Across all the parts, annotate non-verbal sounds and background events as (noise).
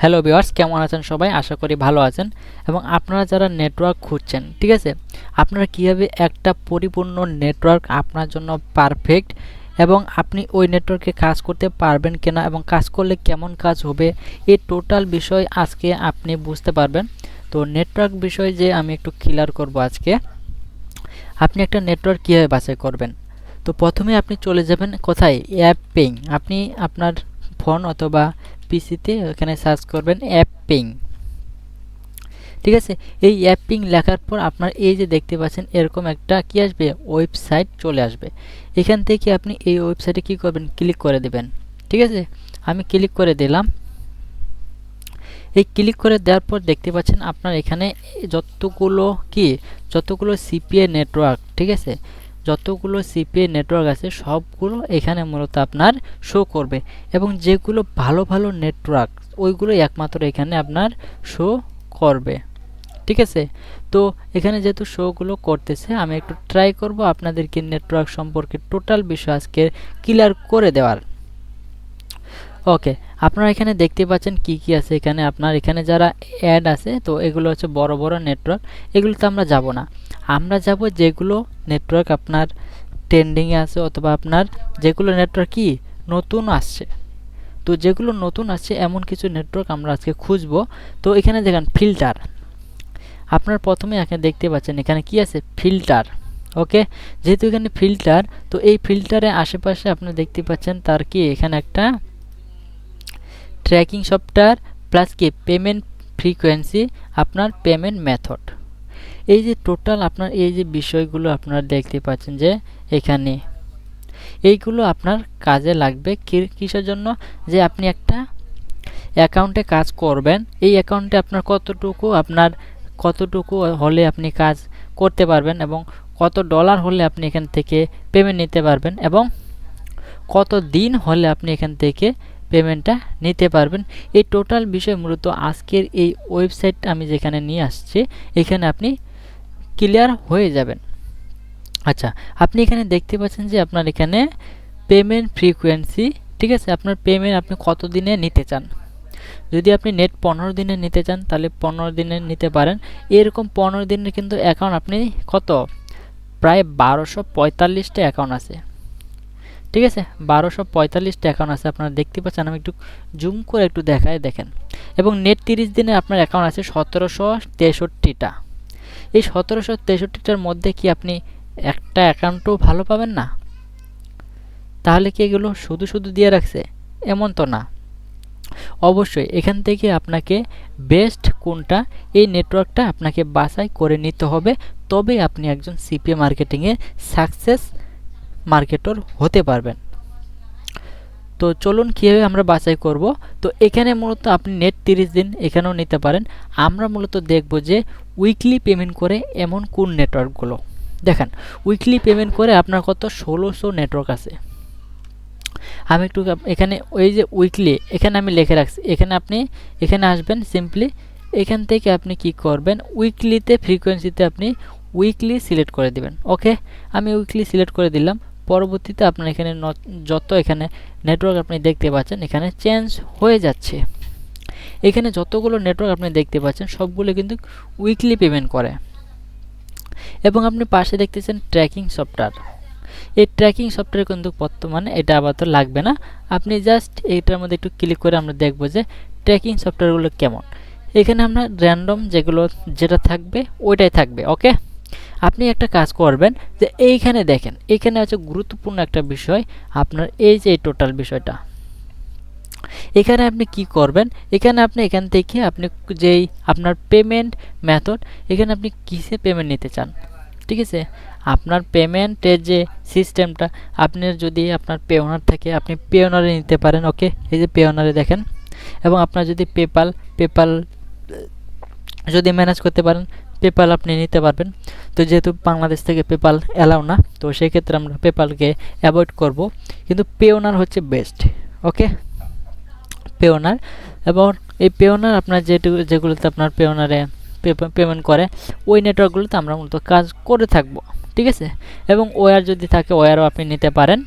Hello viewers কেমন আছেন সবাই? আশা করি ভালো আছেন। এবং আপনারা যারা নেটওয়ার্ক খুঁজছেন, ঠিক আছে? আপনারা কীভাবে একটা পরিপূর্ণ নেটওয়ার্ক আপনার জন্য পারফেক্ট এবং আপনি ওই নেটওয়ার্কে কাজ করতে পারবেন কিনা এবং কাজ করলে কেমন কাজ হবে, এই টোটাল বিষয় আজকে আপনি বুঝতে পারবেন। তো নেটওয়ার্ক বিষয় যে আমি একটু ক্লিয়ার করব আজকে, আপনি একটা নেটওয়ার্ক কীভাবে বাছাই করবেন? তো প্রথমে আপনি চলে যাবেন কোথায়? অ্যাপ পেইং আপনি আপনার ফোন অথবা পিসিতে ওখানে সার্চ করবেন অ্যাপিং ঠিক আছে? এই অ্যাপিং লেখার পর আপনার এই যে দেখতে পাচ্ছেন, এরকম একটা কি আসবে? ওয়েবসাইট চলে আসবে। এখান থেকে আপনি এই ওয়েবসাইটে কি করবেন? ক্লিক করে দেবেন। ঠিক আছে? আমি ক্লিক করে দিলাম। এই ক্লিক করে দেওয়ার পর দেখতে পাচ্ছেন আপনার এখানে যতগুলো কি? যতগুলো সিপিএ নেটওয়ার্ক ঠিক আছে? যতগুলো সিপিএ নেটওয়ার্ক আছে, সবগুলো এখানে মূলত আপনার শো করবে। এবং যেগুলো ভালো ভালো নেটওয়ার্ক ওইগুলো একমাত্র এখানে আপনার শো করবে। ঠিক আছে? তো এখানে যেহেতু শোগুলো করতেছে, আমি একটু ট্রাই করব আপনাদেরকে নেটওয়ার্ক সম্পর্কে টোটাল বিষয় আজকে ক্লিয়ার করে দেওয়ার। ওকে আপনারা এখানে দেখতে পাচ্ছেন কি কি আছে এখানে। আপনার এখানে যারা অ্যাড আছে, তো এগুলো হচ্ছে বড় বড় নেটওয়ার্ক এগুলোতে আমরা যাব না। আমরা যাব যেগুলো নেটওয়ার্ক আপনার ট্রেন্ডিংয়ে আছে অথবা আপনার যেগুলো নেটওয়ার্ক কি নতুন আসছে। তো যেগুলো নতুন আসছে, এমন কিছু নেটওয়ার্ক আমরা আজকে খুঁজব। তো এখানে দেখেন ফিল্টার আপনার প্রথমে এখানে দেখতে পাচ্ছেন, এখানে কি আছে? ফিল্টার ওকে যেহেতু এখানে ফিল্টার তো এই ফিল্টারের আশেপাশে আপনি দেখতে পাচ্ছেন তার কি? এখানে একটা ট্র্যাকিং সফটওয়্যার প্লাস কি? পেমেন্ট ফ্রিকোয়েন্সি আপনার পেমেন্ট মেথড এই যে টোটাল আপনার, এই যে বিষয়গুলো আপনারা দেখতে পাচ্ছেন যে এখানে, এইগুলো আপনার কাজে লাগবে কিসের জন্য? যে আপনি একটা অ্যাকাউন্টে কাজ করবেন, এই অ্যাকাউন্টে আপনার কতটুকু আপনার, কতটুকু হলে আপনি কাজ করতে পারবেন এবং কত ডলার হলে আপনি এখান থেকে পেমেন্ট নিতে পারবেন এবং কত দিন হলে আপনি এখান থেকে পেমেন্টটা নিতে পারবেন। এই টোটাল বিষয় মূলত আজকের এই ওয়েবসাইট আমি যেখানে নিয়ে আসছি, এখানে আপনি ক্লিয়ার হয়ে যাবেন। আচ্ছা আপনি এখানে দেখতে পাচ্ছেন যে আপনার এখানে পেমেন্ট ফ্রিকোয়েন্সি ঠিক আছে? আপনার পেমেন্ট আপনি কত দিনে নিতে চান? যদি আপনি নেট পনেরো দিনে নিতে চান, তাহলে পনেরো দিনে নিতে পারেন। এরকম পনেরো দিনের কিন্তু অ্যাকাউন্ট আপনি কত? প্রায় বারোশো পঁয়তাল্লিশটা অ্যাকাউন্ট আছে। ঠিক আছে? বারোশো পঁয়তাল্লিশটা অ্যাকাউন্ট আছে। আপনারা দেখতে পাচ্ছেন, আমি একটু জুম করে একটু দেখায় দেখেন। এবং নেট তিরিশ দিনে আপনার অ্যাকাউন্ট আছে সতেরোশো তেষট্টিটা। এই সতেরোশো তেষট্টিটার মধ্যে কি আপনি একটা অ্যাকাউন্টও ভালো পাবেন না? তাহলে কি এগুলো শুধু শুধু দিয়ে রাখছে? এমন তো না। অবশ্যই এখান থেকে আপনাকে বেস্ট কোনটা, এই নেটওয়ার্কটা আপনাকে বাছাই করে নিতে হবে। তবে আপনি একজন সিপিএ মার্কেটিংয়ে সাকসেস মার্কেটর হতে পারবেন। তো চলুন কীভাবে আমরা বাছাই করব? তো এখানে মূলত আপনি নেট তিরিশ দিন এখানেও নিতে পারেন। আমরা মূলত দেখব যে উইকলি পেমেন্ট করে এমন কোন নেটওয়ার্কগুলো দেখেন উইকলি পেমেন্ট করে আপনার কত? ষোলোশো নেটওয়ার্ক আছে। আমি একটু এখানে ওই যে উইকলি এখানে আমি লিখে রাখছি। এখানে আপনি, এখানে আসবেন সিম্পলি এখান থেকে আপনি কি করবেন? উইকলিতে ফ্রিকোয়েন্সিতে আপনি উইকলি সিলেক্ট করে দিবেন। ওকে আমি উইকলি সিলেক্ট করে দিলাম। পরবর্তীতে আপনার এখানে যত এখানে নেটওয়ার্ক আপনি দেখতে পাচ্ছেন, এখানে চেঞ্জ হয়ে যাচ্ছে। এখানে যতগুলো নেটওয়ার্ক আপনি দেখতে পাচ্ছেন, সবগুলো কিন্তু উইকলি পেমেন্ট করে। এবং আপনি পাশে দেখতেছেন ট্র্যাকিং সফটওয়্যার এই ট্র্যাকিং সফটওয়্যার কিন্তু বর্তমানে এটা আপাতত লাগবে না। আপনি জাস্ট এইটার মধ্যে একটু ক্লিক করে আমরা দেখব যে ট্র্যাকিং সফটওয়্যারগুলো কেমন। এখানে আমরা র্যান্ডম যেগুলো, যেটা থাকবে, ওইটাই থাকবে ওকে আপনি একটা কাজ করবেন যে এইখানে দেখেন, এখানে আছে গুরুত্বপূর্ণ একটা বিষয়, আপনার এই যে টোটাল বিষয়টা। এখানে আপনি কি করবেন? এখানে আপনি এখান থেকে আপনি যেই আপনার পেমেন্ট মেথড এখানে আপনি কিসে পেমেন্ট নিতে চান? ঠিক আছে? আপনার পেমেন্টের যে সিস্টেমটা আপনার যদি আপনার পেওনার থাকে, আপনি পেওনারে নিতে পারেন ওকে এই যে পেওনারে দেখেন। এবং আপনার যদি পেপাল পেপাল যদি ম্যানেজ করতে পারেন পেপাল আপনি নিতে পারবেন। তো যেহেতু বাংলাদেশ থেকে পেপাল অ্যালাউ না, তো সেই ক্ষেত্রে আমরা পেপালকে অ্যাভয়েড করব। কিন্তু পেওনার হচ্ছে বেস্ট ওকে পেওনার এবং এই পেওনার আপনার যেটুকু যেগুলোতে আপনার পেওনারে পেমেন্ট করে, ওই নেটওয়ার্কগুলোতে আমরা মূলত কাজ করে থাকব, ঠিক আছে? এবং ওয়ার যদি থাকে ওয়ারও আপনি নিতে পারেন।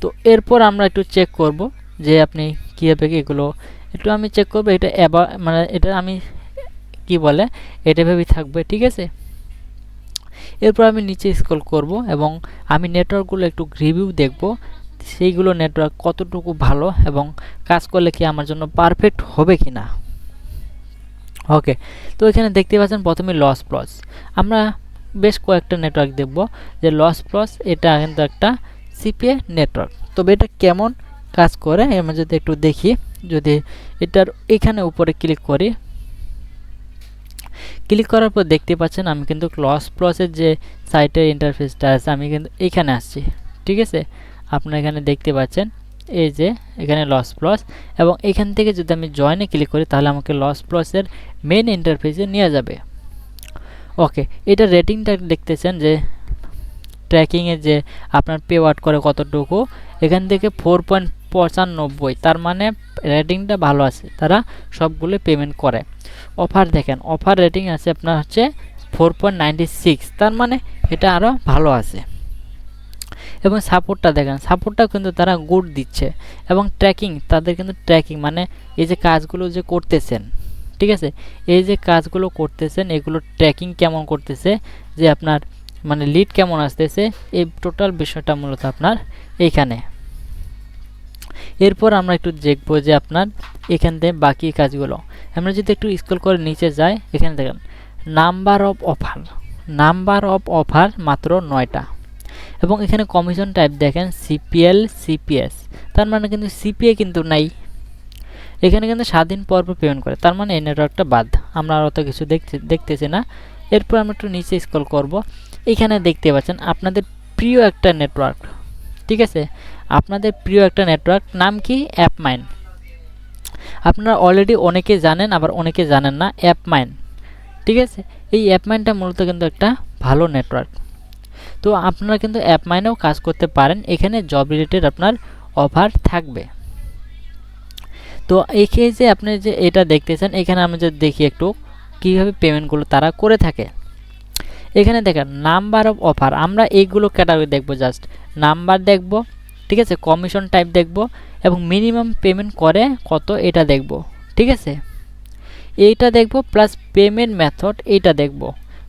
তো এরপর আমরা একটু চেক করব যে আপনি কীভাবে এগুলো, একটু আমি চেক করব এটা অ্যাবা মানে এটা আমি কি বলে, এটা ভেবেই থাকবে, ঠিক আছে? এরপর আমি নিচে স্ক্রল করব এবং আমি নেটওয়ার্কগুলো একটু রিভিউ দেখব। সেইগুলো নেটওয়ার্ক কতটুকু ভালো এবং কাজ করলে কি আমার জন্য পারফেক্ট হবে কি না ওকে তো এখানে দেখতে পাচ্ছেন প্রথমে লস প্লস আমরা বেশ কয়েকটা নেটওয়ার্ক দেখব। যে লস প্লস এটা কিন্তু একটা সিপিএ নেটওয়ার্ক তবে এটা কেমন কাজ করে আমরা যদি একটু দেখি, যদি এটার এখানে উপরে ক্লিক করি ক্লিক করার পর দেখতে পাচ্ছেন আমি কিন্তু লস প্লসের যে সাইটের ইন্টারফেসটা আছে, আমি কিন্তু এখানে আসছি। ঠিক আছে? আপনারা এখানে দেখতে পাচ্ছেন, এই যে এখানে লস প্লস এবং এখান থেকে যদি আমি জয়েনে ক্লিক করি তাহলে আমাকে লস প্লসের মেন ইন্টারফেসে নিয়ে যাবে। ওকে এটা রেটিংটা দেখতেছেন যে ট্র্যাকিংয়ে যে আপনার পে ওয়াট করে কতটুকু, এখান থেকে ফোর পয়েন্ট পঁচানব্বই, তার মানে রেটিংটা ভালো আছে, তারা সবগুলো পেমেন্ট করে। অফার দেখেন অফার রেটিং আছে আপনার হচ্ছে ফোর পয়েন্ট নাইনটি সিক্স তার মানে এটা আরও ভালো আছে। এবং সাপোর্টটা দেখেন সাপোর্টটাও কিন্তু তারা গুড দিচ্ছে এবং ট্র্যাকিং তাদের কিন্তু ট্র্যাকিং মানে এই যে কাজগুলো যে করতেছেন, ঠিক আছে? এই যে কাজগুলো করতেছেন, এগুলো ট্র্যাকিং কেমন করতেছে, যে আপনার মানে লিড কেমন আসতেছে, এই টোটাল বিষয়টা মূলত আপনার এইখানে। এরপর আমরা একটু দেখব যে আপনার এখান থেকে বাকি কাজগুলো। আমরা যদি একটু স্কুল করে নিচে যাই, এখানে দেখেন number of offer number of offer মাত্র নয়টা। এবং এখানে কমিশন টাইপ দেখেন সিপিএল সিপিএস তার মানে কিন্তু সিপিএ কিন্তু নাই। এখানে কিন্তু স্বাধীন পর্ব পেমেন্ট করে। তার মানে এই নেটওয়ার্কটা বাদ। আমরা আর অত কিছু দেখতে, দেখতেছি না। এরপর আমরা একটু নিচে স্ক্রল করব। এখানে দেখতে পাচ্ছেন, আপনাদের প্রিয় একটা নেটওয়ার্ক ঠিক আছে? আপনাদের প্রিয় একটা নেটওয়ার্ক নাম কি? অ্যাপ মাইন আপনারা অলরেডি অনেকে জানেন, আবার অনেকে জানেন না অ্যাপ মাইন ঠিক আছে? এই অ্যাপ মাইনটা মূলত কিন্তু একটা ভালো নেটওয়ার্ক তো আপনারা কিন্তু অ্যাপমাইনেও কাজ করতে পারেন। এখানে জব রিলেটেড আপনার অফার থাকবে। তো এখানে যে আপনি যে এটা দেখতেছেন, এখানে আমি যদি দেখি একটু কীভাবে পেমেন্টগুলো তারা করে থাকে। এখানে দেখেন নাম্বার অফ অফার আমরা এইগুলো ক্যাটাগরি দেখব জাস্ট নাম্বার দেখব, ঠিক আছে কমিশন টাইপ দেখব এবং মিনিমাম পেমেন্ট করে কত এটা দেখব, ঠিক আছে? এইটা দেখব প্লাস পেমেন্ট মেথড এইটা দেখব।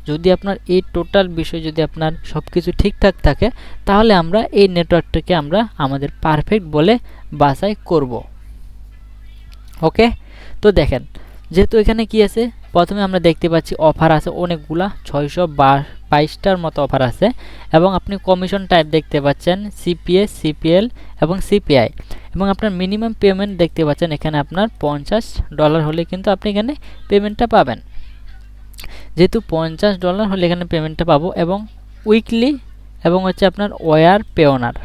যদি আপনার এই টোটাল বিষয় যদি আপনার সব কিছু ঠিকঠাক থাকে, তাহলে আমরা এই নেটওয়ার্কটাকে আমরা আমাদের পারফেক্ট বলে বাছাই করব। ওকে তো দেখেন, যেহেতু এখানে কি আছে? প্রথমে আমরা দেখতে পাচ্ছি অফার আছে অনেকগুলা, ছয়শো বাইশটার মতো অফার আছে এবং আপনি কমিশন টাইপ দেখতে পাচ্ছেন সিপিএস সিপিএল এবং সিপিআই এবং আপনার মিনিমাম পেমেন্ট দেখতে পাচ্ছেন এখানে আপনার পঞ্চাশ ডলার হলে কিন্তু আপনি এখানে পেমেন্টটা পাবেন। যেহেতু পঞ্চাশ ডলার হলে এখানে পেমেন্টটা পাবো এবং উইকলি এবং হচ্ছে আপনার ওয়ার পেওনার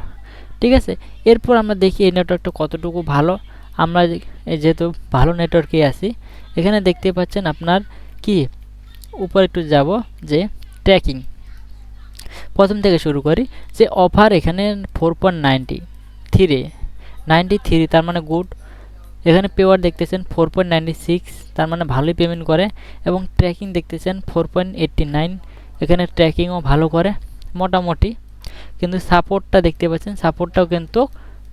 ঠিক আছে? এরপর আমরা দেখি এই নেটওয়ার্কটা কতটুকু ভালো। আমরা যেহেতু ভালো নেটওয়ার্কে আছি, এখানে দেখতে পাচ্ছেন আপনার কি? উপর একটু যাব, যে ট্র্যাকিং প্রথম থেকে শুরু করি, যে অফার এখানে four point ninety three ninety three তার মানে গুড এখানে পেওয়ার দেখতেছেন ফোর পয়েন্ট নাইনটি সিক্স তার মানে ভালোই পেমেন্ট করে, এবং ট্র্যাকিং দেখতেছেন ফোর পয়েন্ট এইটটি নাইন এখানে ট্র্যাকিংও ভালো করে, মোটামুটি। কিন্তু সাপোর্টটা দেখতে পাচ্ছেন সাপোর্টটাও কিন্তু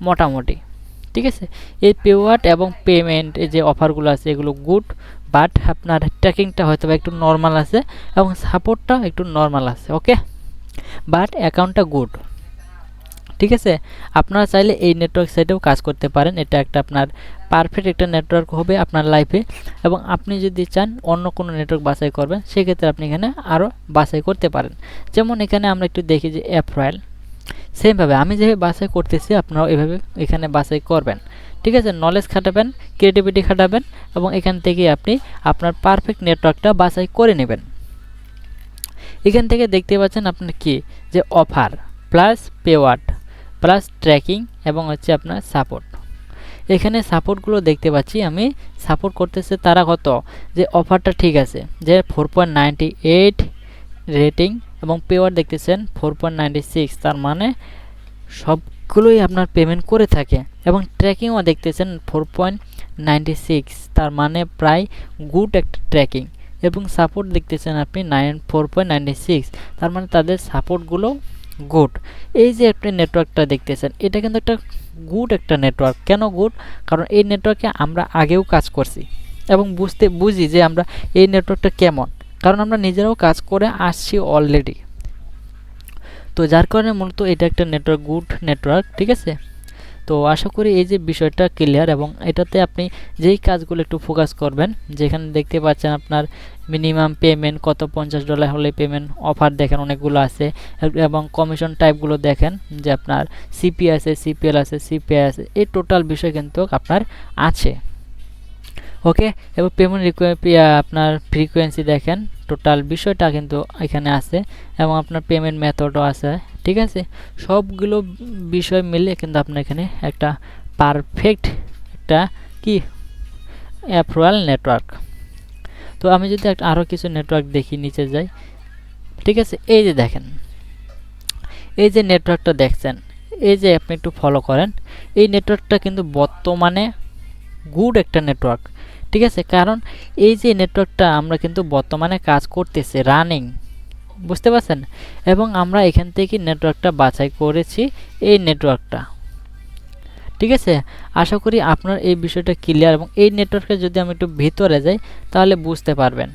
মোটামুটি। ঠিক আছে? এই পেওয়ার্ড এবং পেমেন্ট যে অফারগুলো আছে, এগুলো গুড বাট আপনার ট্র্যাকিংটা হয়তো একটু নর্মাল আছে, এবং সাপোর্টটাও একটু নর্মাল আছে ওকে বাট অ্যাকাউন্টটা গুড ঠিক আছে? আপনারা চাইলে এই নেটওয়ার্ক সাইটেও কাজ করতে পারেন। এটা একটা আপনার পারফেক্ট একটা নেটওয়ার্ক হবে আপনার লাইফে এবং আপনি যদি চান অন্য কোনো নেটওয়ার্ক বাছাই করবেন, সেক্ষেত্রে আপনি এখানে আরও বাছাই করতে পারেন। যেমন এখানে আমরা একটু দেখি যে অ্যাপ রয়্যাল সেমভাবে আমি যেভাবে বাছাই করতেছি, আপনারাও এভাবে এখানে বাছাই করবেন। ঠিক আছে? নলেজ খাটাবেন ক্রিয়েটিভিটি খাটাবেন এবং এখান থেকে আপনি আপনার পারফেক্ট নেটওয়ার্কটা বাছাই করে নেবেন। এখান থেকে দেখতে পাচ্ছেন আপনার কি? যে অফার প্লাস পেওয়ার্ড প্লাস ট্র্যাকিং এবং হচ্ছে আপনার সাপোর্ট এখানে সাপোর্টগুলো দেখতে পাচ্ছি আমি। সাপোর্ট করতেছে তারা কত? যে অফারটা ঠিক আছে, যে ফোর পয়েন্ট রেটিং এবং পেওয়ার দেখতেছেন ফোর তার মানে সবগুলোই আপনার পেমেন্ট করে থাকে। এবং ট্র্যাকিংও দেখতেছেন ফোর তার মানে প্রায় গুড একটা ট্র্যাকিং এবং সাপোর্ট দেখতেছেন আপনি নাইন ফোর তার মানে তাদের সাপোর্টগুলো গুড। এই যে আপনি নেটওয়ার্কটা দেখতেছেন, এটা কিন্তু একটা গুড একটা নেটওয়ার্ক কেন গুড? কারণ এই নেটওয়ার্কে আমরা আগেও কাজ করছি এবং বুঝতে, বুঝি যে আমরা এই নেটওয়ার্কটা কেমন। কারণ আমরা নিজেরাও কাজ করে আসছি অলরেডি তো যার কারণে মূলত এটা একটা নেটওয়ার্ক গুড নেটওয়ার্ক ঠিক আছে? তো আশা করি এই যে বিষয়টা ক্লিয়ার এবং এটাতে আপনি যেই কাজগুলো একটু ফোকাস করবেন, যেখানে দেখতে পাচ্ছেন আপনার মিনিমাম পেমেন্ট কত পঞ্চাশ ডলার হলে পেমেন্ট অফার দেখেন অনেকগুলো আছে, এবং কমিশন টাইপগুলো দেখেন যে আপনার সিপি আছে সিপিএল আছে সিপিআই আছে, এই টোটাল বিষয় কিন্তু আপনার আছে। ওকে এবং পেমেন্ট আপনার ফ্রিকোয়েন্সি দেখেন টোটাল বিষয়টা কিন্তু এখানে আছে, এবং আপনার পেমেন্ট মেথডও আছে। ঠিক আছে? সবগুলো বিষয় মিলে কিন্তু আপনার এখানে একটা পারফেক্ট একটা কি? অ্যাপ্রুয়াল নেটওয়ার্ক তো আমি যদি একটা আরও কিছু নেটওয়ার্ক দেখি, নিচে যাই। ঠিক আছে? এই যে দেখেন। এই যে নেটওয়ার্কটা দেখছেন, এই যে আপনি একটু ফলো করেন, এই নেটওয়ার্কটা কিন্তু বর্তমানে গুড একটা নেটওয়ার্ক ঠিক আছে? কারণ এই যে নেটওয়ার্কটা আমরা কিন্তু বর্তমানে কাজ করতেছি রানিং বুঝতে পারছেন? এবং আমরা এখান থেকে নেটওয়ার্কটা বাছাই করেছি এই নেটওয়ার্কটা ঠিক আছে? আশা করি আপনার এই বিষয়টা ক্লিয়ার এবং এই নেটওয়ার্কে যদি আমি একটু ভিতরে যাই, তাহলে বুঝতে পারবেন।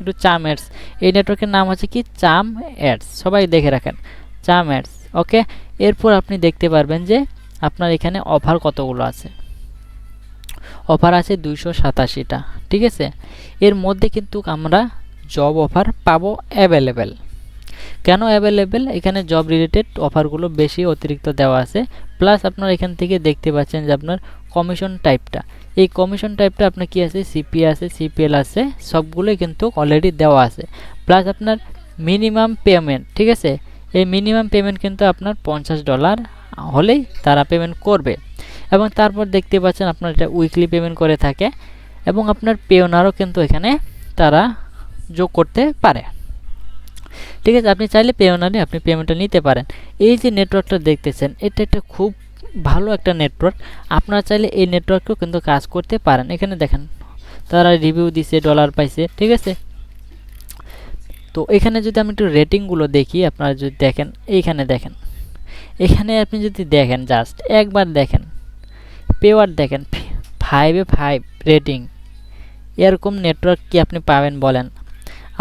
একটু চাম অ্যাডস এই নেটওয়ার্কের নাম হচ্ছে কি? চাম অ্যাডস সবাই দেখে রাখেন। চাম অ্যাডস ওকে এরপর আপনি দেখতে পারবেন যে আপনার এখানে অফার কতগুলো আছে। অফার আছে দুইশো সাতাশিটা। ঠিক আছে? এর মধ্যে কিন্তু আমরা জব অফার পাবো অ্যাভেলেবেল কেন অ্যাভেলেবেল এখানে জব রিলেটেড অফারগুলো বেশি অতিরিক্ত দেওয়া আছে। প্লাস আপনার এখান থেকে দেখতে পাচ্ছেন যে আপনার কমিশন টাইপটা এই কমিশন টাইপটা আপনার কি আছে? সিপি আছে সিপিএল আছে, সবগুলোই কিন্তু অলরেডি দেওয়া আছে। প্লাস আপনার মিনিমাম পেমেন্ট ঠিক আছে? এই মিনিমাম পেমেন্ট কিন্তু আপনার পঞ্চাশ ডলার হলেই তারা পেমেন্ট করবে। এবং তারপর দেখতে পাচ্ছেন আপনার এটা উইকলি পেমেন্ট করে থাকে। এবং আপনার পেওনারও কিন্তু এখানে তারা যোগ করতে পারে। ঠিক আছে, আপনি চাইলে পেওনারে আপনি পেমেন্টটা নিতে পারেন। এই যে নেটওয়ার্কটা দেখতেছেন, এটা একটা খুব ভালো একটা নেটওয়ার্ক আপনারা চাইলে এই নেটওয়ার্কেও কিন্তু কাজ করতে পারেন। এখানে দেখেন, তারা রিভিউ দিছে ডলার পাইছে, ঠিক আছে? তো এখানে যদি আমি একটু রেটিংগুলো দেখি, আপনারা যদি দেখেন, এইখানে দেখেন। এখানে আপনি যদি দেখেন জাস্ট একবার দেখেন পেওয়ার দেখেন ফাইভে ফাইভ রেটিং এরকম নেটওয়ার্ক কি আপনি পাবেন বলেন?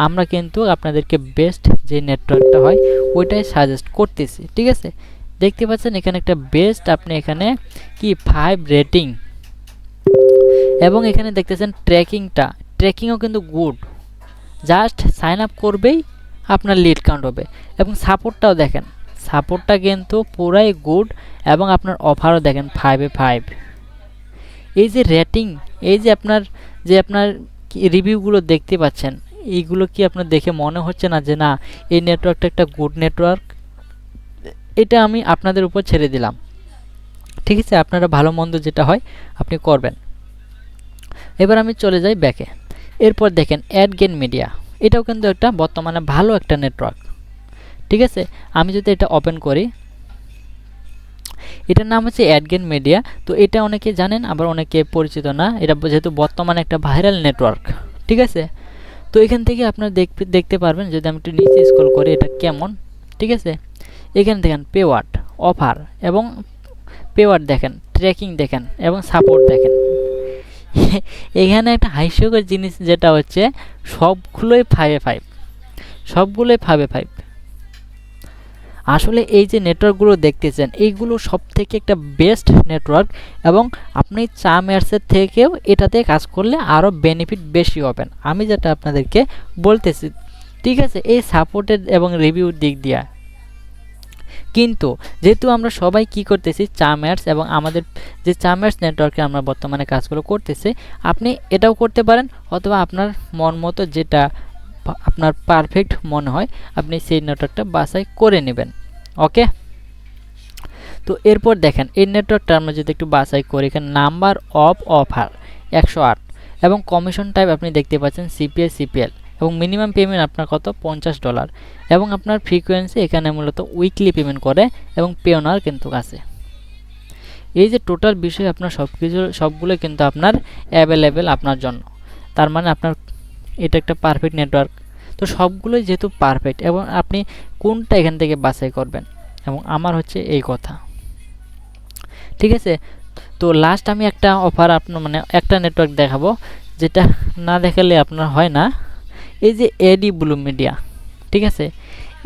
আমরা কিন্তু আপনাদেরকে বেস্ট যে নেটওয়ার্কটা হয়, ওইটাই সাজেস্ট করতেছি, ঠিক আছে? দেখতে পাচ্ছেন এখানে একটা বেস্ট আপনি এখানে কি ফাইভ রেটিং এবং এখানে দেখতেছেন ট্র্যাকিংটা, ট্র্যাকিংও কিন্তু গুড জাস্ট সাইন আপ করবেই আপনার লিড কাউন্ট হবে এবং সাপোর্টটাও দেখেন সাপোর্টটা কিন্তু পুরাই গুড এবং আপনার অফারও দেখেন ফাইভে ফাইভ এই যে রেটিং এই যে আপনার যে আপনার রিভিউগুলো দেখতে পাচ্ছেন এইগুলো কি আপনার দেখে মনে হচ্ছে না যে না, এই নেটওয়ার্কটা একটা গুড নেটওয়ার্ক এটা আমি আপনাদের উপর ছেড়ে দিলাম। ঠিক আছে? আপনারা ভালো মন্দ যেটা হয়, আপনি করবেন। এবার আমি চলে যাই ব্যাকে এরপর দেখেন অ্যাড গেন মিডিয়া এটাও কিন্তু একটা বর্তমানে ভালো একটা নেটওয়ার্ক ঠিক আছে? আমি যদি এটা ওপেন করি, এটার নাম হচ্ছে অ্যাডগেন মিডিয়া তো এটা অনেকে জানেন, আবার অনেকে পরিচিত না। এটা যেহেতু বর্তমানে একটা ভাইরাল নেটওয়ার্ক ঠিক আছে? তো এখান থেকে আপনারা দেখতে দেখতে পারবেন যদি আমি একটু নিচে স্ক্রল করি এটা কেমন, ঠিক আছে? এখানে দেখেন পেওয়ার্ড অফার এবং পেওয়ার্ড দেখেন ট্র্যাকিং দেখেন এবং সাপোর্ট দেখেন। (laughs) এখানে একটা হাস্যকর জিনিস যেটা হচ্ছে সবগুলোই ফাইভে ফাইভ সবগুলোই ফাইভে ফাইভ আসলে এই যে নেটওয়ার্কগুলো দেখতেছেন, এইগুলো সব থেকে একটা বেস্ট নেটওয়ার্ক এবং আপনি চা ম্যাটসের থেকেও এটাতে কাজ করলে আরও বেনিফিট বেশি হবেন। আমি যেটা আপনাদেরকে বলতেছি, ঠিক আছে, এই সাপোর্টের এবং রিভিউর দিক দিয়া। কিন্তু যেহেতু আমরা সবাই কি করতেছি চাম্যাটস এবং আমাদের যে চাম্যাটস নেটওয়ার্কে আমরা বর্তমানে কাজগুলো করতেছি, আপনি এটাও করতে পারেন অথবা আপনার মন মতো যেটা আপনার পারফেক্ট মনে হয়, আপনি সেই নেটওয়ার্কটা বাছাই করে নেবেন। ওকে তো এরপর দেখেন, এই নেটওয়ার্কটা আমরা যদি একটু বাছাই করি, এখানে নাম্বার অফ অফার একশো আট এবং কমিশন টাইপ আপনি দেখতে পাচ্ছেন সিপিএল সিপিএল এবং মিনিমাম পেমেন্ট আপনার কত? পঞ্চাশ ডলার এবং আপনার ফ্রিকোয়েন্সি এখানে মূলত উইকলি পেমেন্ট করে এবং পেওনার কিন্তু আছে। এই যে টোটাল বিষয়, আপনার সব কিছু সবগুলো কিন্তু আপনার অ্যাভেলেবেল আপনার জন্য। তার মানে আপনার এটা একটা পারফেক্ট নেটওয়ার্ক তো সবগুলোই যেহেতু পারফেক্ট এবং আপনি কোনটা এখান থেকে বাছাই করবেন? এবং আমার হচ্ছে এই কথা। ঠিক আছে? তো লাস্ট আমি একটা অফার আপনার মানে একটা নেটওয়ার্ক দেখাবো, যেটা না দেখালে আপনার হয় না। এই যে এডি ব্লু মিডিয়া ঠিক আছে?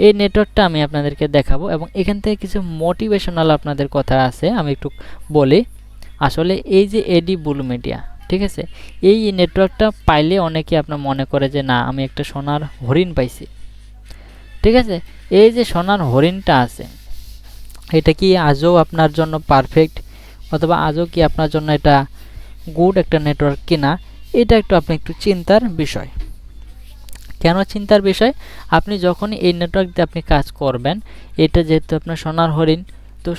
এই নেটওয়ার্কটা আমি আপনাদেরকে দেখাবো, এবং এখান থেকে কিছু মোটিভেশনাল আপনাদের কথা আছে, আমি একটু বলি। আসলে এই যে এডি ব্লু মিডিয়া ঠিক আছে? এই নেটওয়ার্কটা পাইলে অনেকে আপনার মনে করে যে, না, আমি একটা সোনার হরিণ পাইছি। ঠিক আছে? এই যে সোনার হরিণটা আছে, এটা কি আজও আপনার জন্য পারফেক্ট অথবা আজও কি আপনার জন্য এটা গুড একটা নেটওয়ার্ক কিনা? এটা একটু আপনি একটু চিন্তার বিষয়। কেন চিন্তার বিষয়? আপনি যখনই এই নেটওয়ার্ক দিয়ে আপনি কাজ করবেন, এটা যেহেতু আপনার সোনার হরিণ, তো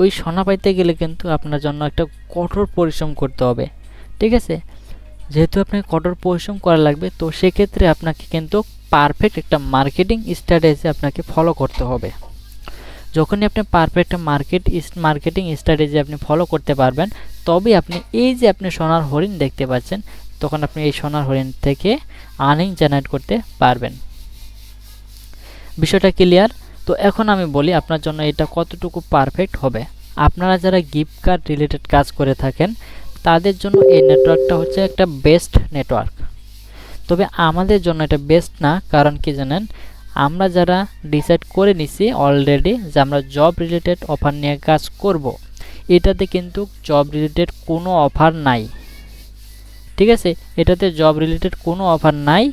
ওই সোনা পাইতে গেলে কিন্তু আপনার জন্য একটা কঠোর পরিশ্রম করতে হবে। ঠিক আছে? যেহেতু আপনাকে কঠোর পরিশ্রম করা লাগবে, তো সেক্ষেত্রে আপনাকে কিন্তু পারফেক্ট একটা মার্কেটিং স্ট্র্যাটেজি আপনাকে ফলো করতে হবে। যখনই আপনি পারফেক্ট মার্কেট মার্কেটিং স্ট্র্যাটেজি আপনি ফলো করতে পারবেন তবে আপনি এই যে আপনি সোনার হরিণ দেখতে পাচ্ছেন, তখন আপনি এই সোনার হরিণ থেকে আর্নিং জেনারেট করতে পারবেন। বিষয়টা ক্লিয়ার তো এখন আমি বলি আপনার জন্য এটা কতটুকু পারফেক্ট হবে। আপনারা যারা গিফট কার্ড রিলেটেড কাজ করে থাকেন তাদের জন্য এই নেটওয়ার্কটা হচ্ছে একটা বেস্ট নেটওয়ার্ক তবে আমাদের জন্য এটা বেস্ট না, কারণ কি জানেন? আমরা যারা ডিসাইড করে নিছি অলরেডি যে আমরা জব রিলেটেড অফার নিয়ে কাজ করব। এটাতে কিন্তু জব রিলেটেড কোনো অফার নাই। ঠিক আছে? এটাতে জব রিলেটেড কোনো অফার নাই,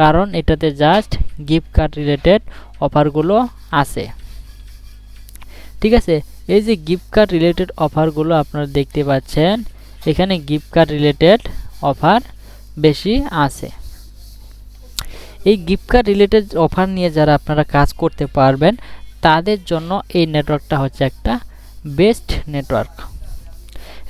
কারণ এটাতে জাস্ট গিফট কার্ড রিলেটেড অফারগুলো আছে। ঠিক আছে? এই যে গিফট কার্ড রিলেটেড অফারগুলো আপনারা দেখতে পাচ্ছেন এখানে গিফট কার্ড রিলেটেড অফার বেশি আছে। এই গিফট কার্ড রিলেটেড অফার নিয়ে যারা আপনারা কাজ করতে পারবেন, তাদের জন্য এই নেটওয়ার্কটা হচ্ছে একটা বেস্ট নেটওয়ার্ক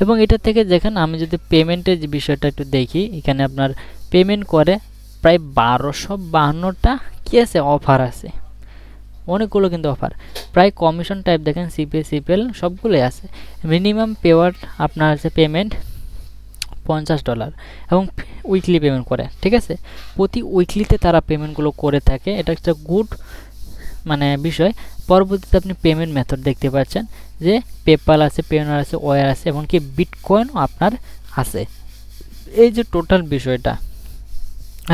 এবং এটা থেকে দেখেন, আমি যদি পেমেন্টের যে বিষয়টা একটু দেখি, এখানে আপনার পেমেন্ট করে প্রায় বারোশো বাহান্নটা কী আছে? অফার আছে। অনেকগুলো কিন্তু অফার প্রায় কমিশন টাইপ দেখেন সিপিএ সিপিএল সবগুলোই আছে। মিনিমাম পেওয়ার আপনার আছে পেমেন্ট পঞ্চাশ ডলার এবং উইকলি পেমেন্ট করে, ঠিক আছে? প্রতি উইকলিতে তারা পেমেন্টগুলো করে থাকে। এটা একটা গুড মানে বিষয়। পরবর্তীতে আপনি পেমেন্ট মেথড দেখতে পাচ্ছেন যে পেপাল আছে পেনার আছে ওয়ার আছে, এমনকি বিটকয়েনও আপনার আছে। এই যে টোটাল বিষয়টা,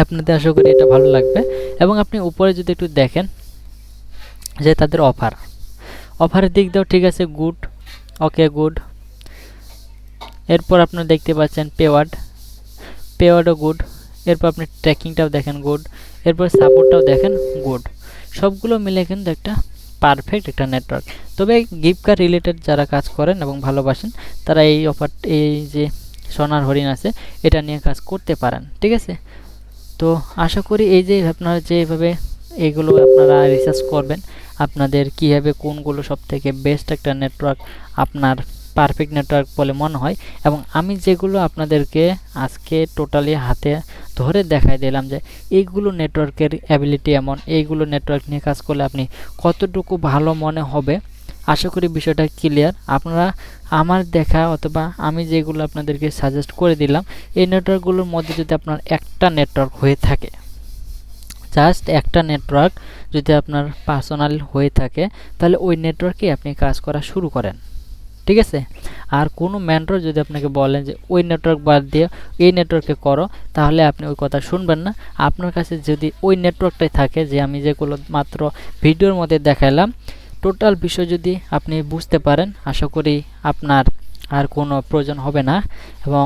আপনাদের আশা করি এটা ভালো লাগবে। এবং আপনি উপরে যদি একটু দেখেন যে তাদের অফার অফারের দিক দিয়েও ঠিক আছে গুড ওকে গুড এরপর আপনারা দেখতে পাচ্ছেন পেওয়ার্ড পেওয়ার্ডও গুড এরপর আপনি ট্র্যাকিংটাও দেখেন গুড এরপর সাপোর্টটাও দেখেন গুড সবগুলো মিলে কিন্তু একটা পারফেক্ট একটা নেটওয়ার্ক তবে গিফট কার্ড রিলেটেড যারা কাজ করেন এবং ভালোবাসেন, তারা এই অফার এই যে সোনার হরিণ আছে, এটা নিয়ে কাজ করতে পারেন। ঠিক আছে? তো আশা করি এই যে আপনারা যেভাবে এইগুলো আপনারা রিসার্চ করবেন আপনাদের কীভাবে কোনগুলো সব থেকে বেস্ট একটা নেটওয়ার্ক আপনার পারফেক্ট নেটওয়ার্ক বলে মনে হয় এবং আমি যেগুলো আপনাদেরকে আজকে টোটালি হাতে ধরে দেখাই দিলাম যে এইগুলো নেটওয়ার্কের অ্যাবিলিটি এমন, এইগুলো নেটওয়ার্ক নিয়ে কাজ করলে আপনি কতটুকু ভালো মনে হবে? আশা করি বিষয়টা ক্লিয়ার আপনারা আমার দেখা অথবা আমি যেগুলো আপনাদেরকে সাজেস্ট করে দিলাম, এই নেটওয়ার্কগুলোর মধ্যে যদি আপনার একটা নেটওয়ার্ক হয়ে থাকে জাস্ট একটা নেটওয়ার্ক যদি আপনার পার্সোনাল হয়ে থাকে, তাহলে ওই নেটওয়ার্কে আপনি কাজ করা শুরু করেন। ঠিক আছে? আর কোনো ম্যান্ট্রো যদি আপনাকে বলেন যে, ওই নেটওয়ার্ক বাদ দিয়ে এই নেটওয়ার্কে করো, তাহলে আপনি ওই কথা শুনবেন না। আপনার কাছে যদি ওই নেটওয়ার্কটাই থাকে, যে আমি যেগুলো মাত্র ভিডিওর মধ্যে দেখালাম টোটাল বিষয় যদি আপনি বুঝতে পারেন, আশা করি আপনার আর কোনো প্রয়োজন হবে না এবং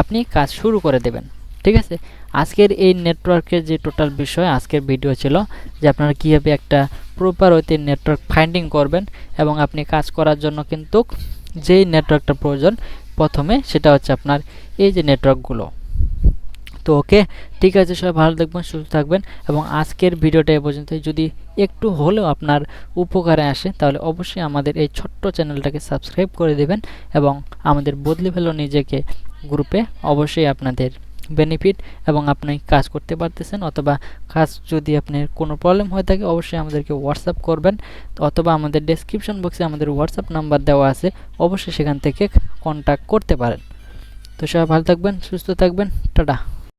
আপনি কাজ শুরু করে দেবেন। ঠিক আছে? আজকের এই নেটওয়ার্কের যে টোটাল বিষয়, আজকের ভিডিও ছিল যে আপনারা কীভাবে একটা প্রপার ওয়েতে নেটওয়ার্ক ফাইন্ডিং করবেন এবং আপনি কাজ করার জন্য কিন্তু যেই নেটওয়ার্কটা প্রয়োজন, প্রথমে সেটা হচ্ছে আপনার এই যে নেটওয়ার্কগুলো তো ওকে ঠিক আছে, সবাই ভালো থাকবেন, সুস্থ থাকবেন এবং আজকের ভিডিওটা এ পর্যন্ত যদি একটু হলেও আপনার উপকারে আসে, তাহলে অবশ্যই আমাদের এই ছোট্ট চ্যানেলটাকে সাবস্ক্রাইব করে দেবেন এবং আমাদের বদলে ফেলো নিজেকে গ্রুপে অবশ্যই আপনাদের বেনিফিট এবং আপনি কাজ করতে পারতেছেন অথবা কাজ যদি আপনার কোনো প্রবলেম হয়ে থাকে, অবশ্যই আমাদেরকে হোয়াটসঅ্যাপ করবেন অথবা আমাদের ডেসক্রিপশন বক্সে আমাদের হোয়াটসঅ্যাপ নাম্বার দেওয়া আছে। অবশ্যই সেখান থেকে কন্ট্যাক্ট করতে পারেন। তো সবাই ভালো থাকবেন, সুস্থ থাকবেন। টাটা।